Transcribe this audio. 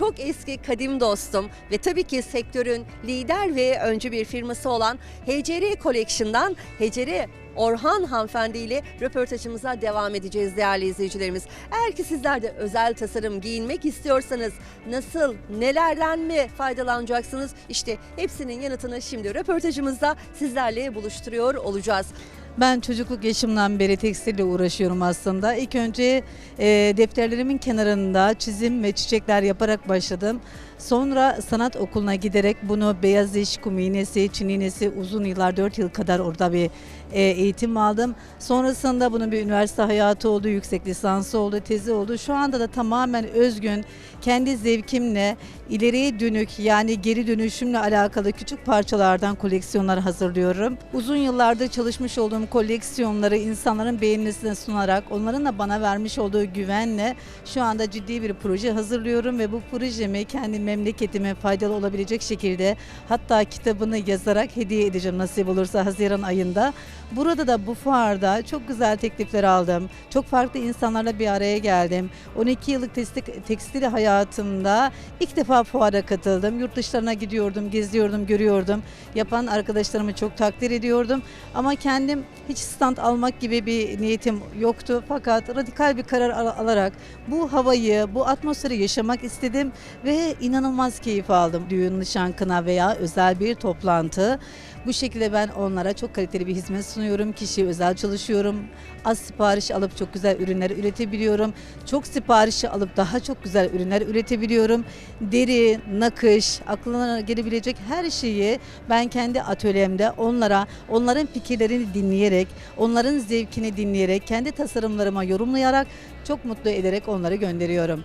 çok eski kadim dostum ve tabii ki sektörün lider ve öncü bir firması olan HCR Collection'dan HCR Orhan hanımefendi ile röportajımıza devam edeceğiz değerli izleyicilerimiz. Eğer ki sizler de özel tasarım giyinmek istiyorsanız nasıl, nelerden mi faydalanacaksınız? İşte hepsinin yanıtını şimdi röportajımızda sizlerle buluşturuyor olacağız. Ben çocukluk yaşımdan beri tekstille uğraşıyorum aslında. İlk önce e, defterlerimin kenarında çizim ve çiçekler yaparak başladım. Sonra sanat okuluna giderek bunu beyaz iş, kum iğnesi, çin iğnesi uzun yıllar 4 yıl kadar orada bir e, eğitim aldım. Sonrasında bunun bir üniversite hayatı oldu, yüksek lisansı oldu, tezi oldu. Şu anda da tamamen özgün, kendi zevkimle ileriye dönük yani geri dönüşümle alakalı küçük parçalardan koleksiyonlar hazırlıyorum. Uzun yıllardır çalışmış olduğum koleksiyonları insanların beğenisine sunarak onların da bana vermiş olduğu güvenle şu anda ciddi bir proje hazırlıyorum ve bu projemi kendi memleketime faydalı olabilecek şekilde hatta kitabını yazarak hediye edeceğim nasip olursa Haziran ayında. Burada da bu fuarda çok güzel teklifler aldım. Çok farklı insanlarla bir araya geldim. 12 yıllık tekstil, tekstil hayatımda ilk defa fuara katıldım. Yurt dışlarına gidiyordum, geziyordum, görüyordum. Yapan arkadaşlarımı çok takdir ediyordum. Ama kendim hiç stand almak gibi bir niyetim yoktu. Fakat radikal bir karar al- alarak bu havayı, bu atmosferi yaşamak istedim ve inanılmaz keyif aldım. Düğün, nişan, kına veya özel bir toplantı. Bu şekilde ben onlara çok kaliteli bir hizmet sunuyorum. Kişiye özel çalışıyorum. Az sipariş alıp çok güzel ürünler üretebiliyorum. Çok siparişi alıp daha çok güzel ürünler üretebiliyorum. Deri, nakış, aklına gelebilecek her şeyi ben kendi atölyemde onlara, onların fikirlerini dinleyerek, onların zevkini dinleyerek, kendi tasarımlarıma yorumlayarak çok mutlu ederek onları gönderiyorum.